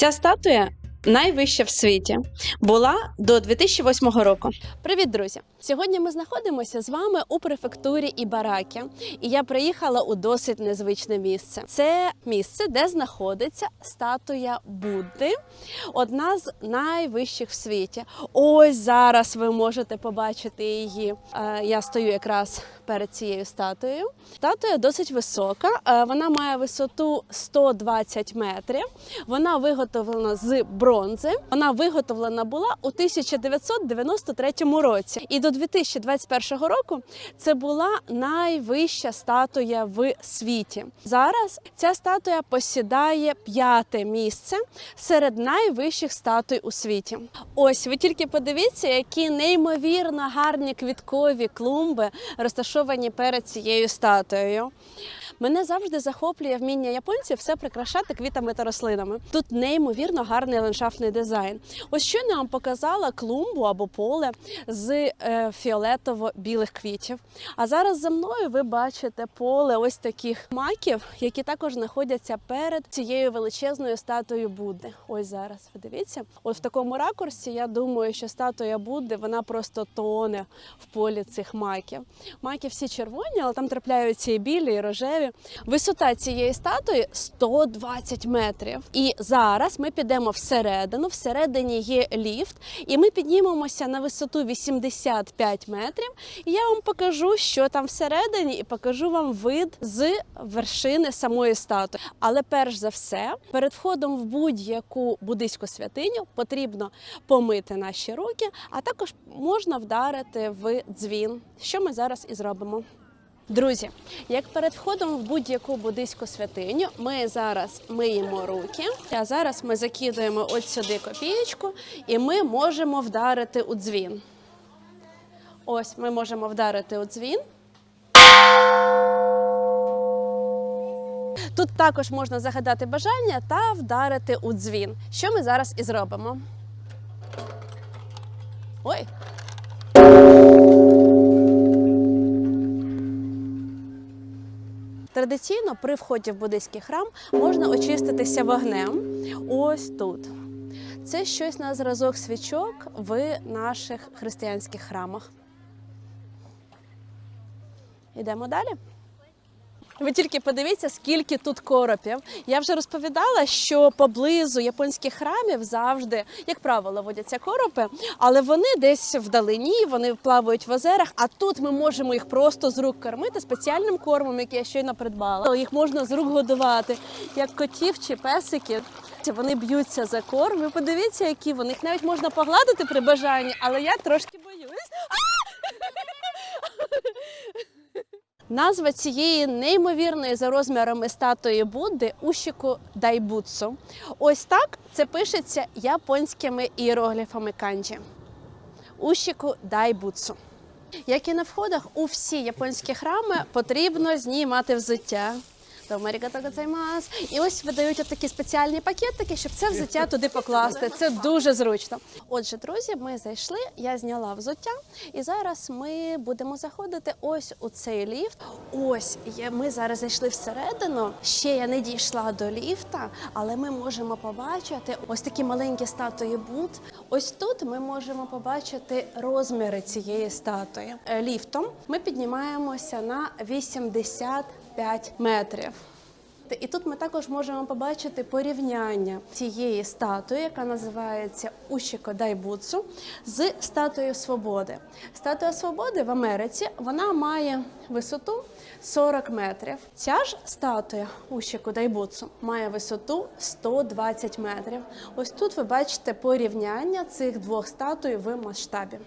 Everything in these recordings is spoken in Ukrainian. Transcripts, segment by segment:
Ця статуя найвища в світі. Була до 2008 року. Привіт, друзі! Сьогодні ми знаходимося з вами у префектурі Ібаракі, і я приїхала у досить незвичне місце. Це місце, де знаходиться статуя Будди, одна з найвищих в світі. Ось зараз ви можете побачити її. Е, Я стою якраз перед цією статуєю. Статуя досить висока. е, Вона має висоту 120 метрів. Вона виготовлена з бронзи. Вона виготовлена була у 1993 році. І до 2021 року це була найвища статуя в світі. Зараз ця статуя посідає п'яте місце серед найвищих статуй у світі. Ось ви тільки подивіться, які неймовірно гарні квіткові клумби розташовані перед цією статуєю. Мене завжди захоплює вміння японців все прикрашати квітами та рослинами. Тут неймовірно гарний ландшафтний дизайн. Ось щойно я вам показала клумбу або поле з е, фіолетово-білих квітів. А зараз за мною ви бачите поле ось таких маків, які також знаходяться перед цією величезною статуєю Будди. Ось зараз ви дивіться. От в такому ракурсі я думаю, що статуя Будди вона просто тоне в полі цих маків. Маки всі червоні, але там трапляються і білі, і рожеві. Висота цієї статуї 120 метрів. І зараз ми підемо всередину. Всередині є ліфт, і ми піднімемося на висоту 85 метрів. І я вам покажу, що там всередині, і покажу вам вид з вершини самої статуї. Але перш за все, перед входом в будь-яку буддийську святиню потрібно помити наші руки, а також можна вдарити в дзвін, що ми зараз і зробимо. Друзі, як перед входом в будь-яку буддийську святиню, ми зараз миємо руки, а зараз ми закидуємо от сюди копієчку, і ми можемо вдарити у дзвін. Ось ми можемо вдарити у дзвін. Тут також можна загадати бажання та вдарити у дзвін, що ми зараз і зробимо. Ой, Традиційно при вході в буддийський храм можна очиститися вогнем. Ось тут. Це щось на зразок свічок в наших християнських храмах. Йдемо далі. Ви тільки подивіться, скільки тут коропів. Я вже розповідала, що поблизу японських храмів завжди, як правило, водяться коропи, але вони десь вдалині, вони плавають в озерах. А тут ми можемо їх просто з рук кормити спеціальним кормом, який я щойно придбала. Їх можна з рук годувати, як котів чи песиків. Вони б'ються за корм. Ви подивіться, які вони їх навіть можна погладити при бажанні, але я трошки Назва цієї неймовірної за розмірами статуї Будди Ушіку Дайбуцу. Ось так це пишеться японськими іерогліфами канджі. Ушіку Дайбуцу. Як і на входах у всі японські храми потрібно знімати взуття. Домарігатагацаймас. І ось видають такі спеціальні пакетики, щоб це взуття туди покласти. Це дуже зручно. Отже, друзі, ми зайшли. Я зняла взуття, і зараз ми будемо заходити ось у цей ліфт. Ось ми зараз зайшли всередину. Ще я не дійшла до ліфта, але ми можемо побачити ось такі маленькі статуї Буд. Ось тут ми можемо побачити розміри цієї статуї. Е, Ліфтом ми піднімаємося на 85 метрів. І тут ми також можемо побачити порівняння цієї статуї, яка називається Ушіко Дайбуцу, з статуєю свободи. Статуя свободи в Америці вона має висоту 40 метрів. Ця ж статуя Ушіко Дайбуцу має висоту 120 метрів. Ось тут ви бачите порівняння цих двох статуй в масштабі.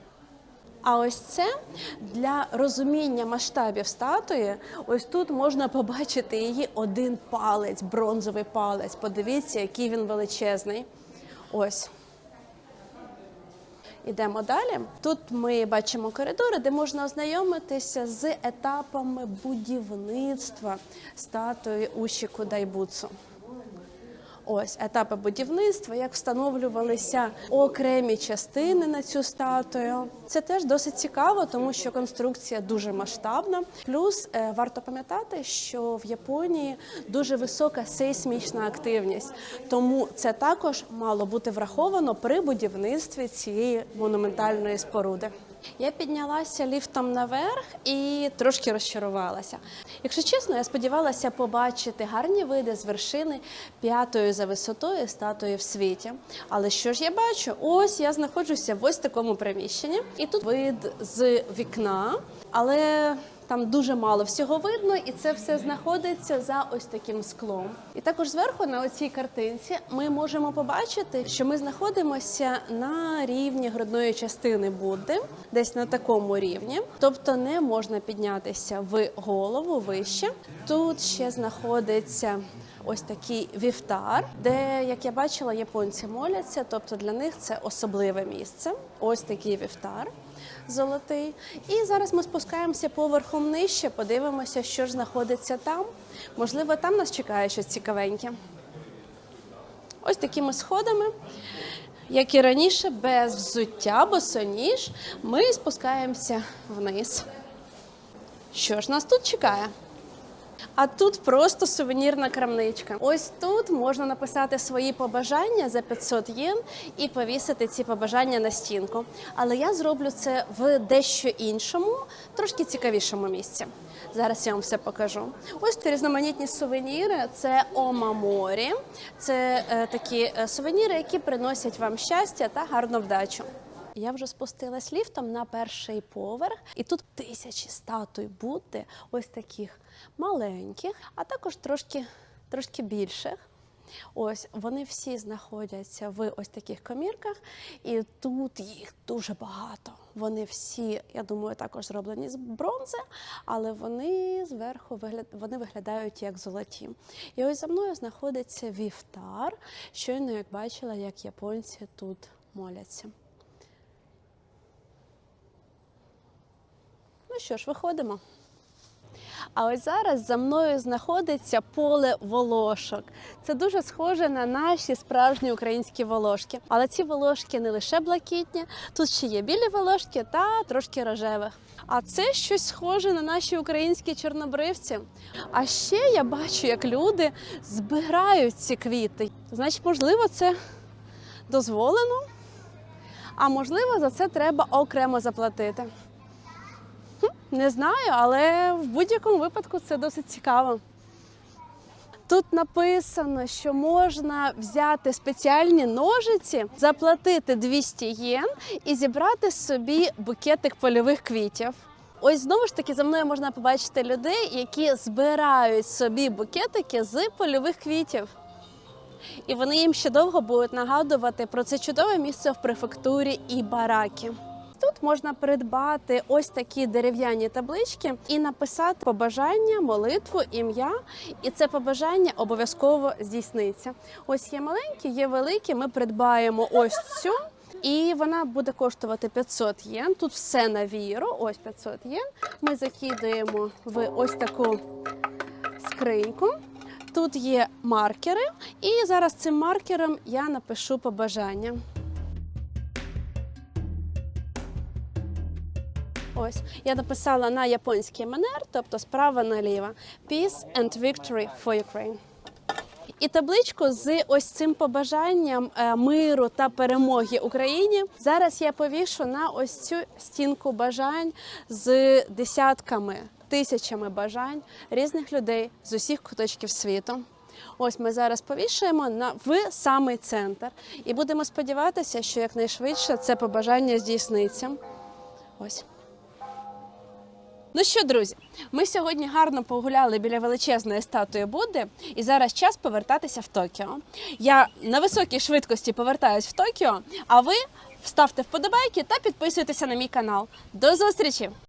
А ось це для розуміння масштабів статуї. Ось тут можна побачити її один палець, бронзовий палець. Подивіться, який він величезний. Ось. Ідемо далі. Тут ми бачимо коридори, де можна ознайомитися з етапами будівництва статуї Ушіку Дайбуцу. Ось етапи будівництва, як встановлювалися окремі частини на цю статую. Це теж досить цікаво, тому що конструкція дуже масштабна. Плюс е, варто пам'ятати, що в Японії дуже висока сейсмічна активність, тому це також мало бути враховано при будівництві цієї монументальної споруди. Я піднялася ліфтом наверх і трошки розчарувалася. Якщо чесно, я сподівалася побачити гарні види з вершини п'ятої за висотою статуї в світі. Але що ж я бачу? Ось я знаходжуся в ось такому приміщенні, і тут вид з вікна, але там дуже мало всього видно, і це все знаходиться за ось таким склом. І також зверху на оцій картинці ми можемо побачити, що ми знаходимося на рівні грудної частини Будди, десь на такому рівні. Тобто не можна піднятися в голову вище. Тут ще знаходиться. Ось такий вівтар, де, як я бачила, японці моляться, тобто для них це особливе місце. Ось такий вівтар золотий. І зараз ми спускаємося поверхом нижче, подивимося, що ж знаходиться там. Можливо, там нас чекає щось цікавеньке. Ось такими сходами, як і раніше, без взуття, босоніж, ми спускаємося вниз. Що ж нас тут чекає? А тут просто сувенірна крамничка. Ось тут можна написати свої побажання за 500 єн і повісити ці побажання на стінку. Але я зроблю це в дещо іншому, трошки цікавішому місці. Зараз я вам все покажу. Ось ці різноманітні сувеніри. Це омаморі. Це е, такі е, сувеніри, які приносять вам щастя та гарну вдачу. Я вже спустилась ліфтом на перший поверх, і тут тисячі статуй Будди, ось таких маленьких, а також трошки, трошки більших. Ось вони всі знаходяться в ось таких комірках, і тут їх дуже багато. Вони всі, я думаю, також зроблені з бронзи, але вони зверху вигляд... вони виглядають як золоті. І ось за мною знаходиться вівтар. Щойно як бачила, як японці тут моляться. Ну що ж, виходимо. А ось зараз за мною знаходиться поле волошок. Це дуже схоже на наші справжні українські волошки. Але ці волошки не лише блакитні, тут ще є білі волошки та трошки рожевих. А це щось схоже на наші українські чорнобривці. А ще я бачу, як люди збирають ці квіти. Значить, можливо, це дозволено, а можливо, за це треба окремо заплатити. Не знаю, але в будь-якому випадку це досить цікаво. Тут написано, що можна взяти спеціальні ножиці, заплатити 200 єн і зібрати собі букетик польових квітів. Ось знову ж таки за мною можна побачити людей, які збирають собі букетики з польових квітів. І вони їм ще довго будуть нагадувати про це чудове місце в префектурі Ібаракі. Тут можна придбати ось такі дерев'яні таблички і написати побажання, молитву, ім'я, і це побажання обов'язково здійсниться. Ось є маленькі, є великі. Ми придбаємо ось цю. І вона буде коштувати 500 єн. Тут все на віру, ось 500 єн. Ми закидуємо в ось таку скриньку. Тут є маркери, і зараз цим маркером я напишу побажання. Ось я написала на японський манер, тобто справа наліво. Peace and victory for Ukraine. І табличку з ось цим побажанням е, миру та перемоги Україні. Зараз я повішу на ось цю стінку бажань з десятками, тисячами бажань різних людей з усіх куточків світу. Ось ми зараз повішаємо на в самий центр і будемо сподіватися, що якнайшвидше це побажання здійсниться. Ось. Ну що, друзі, ми сьогодні гарно погуляли біля величезної статуї Будди, і зараз час повертатися в Токіо. Я на високій швидкості повертаюсь в Токіо, а ви ставте вподобайки та підписуйтеся на мій канал. До зустрічі!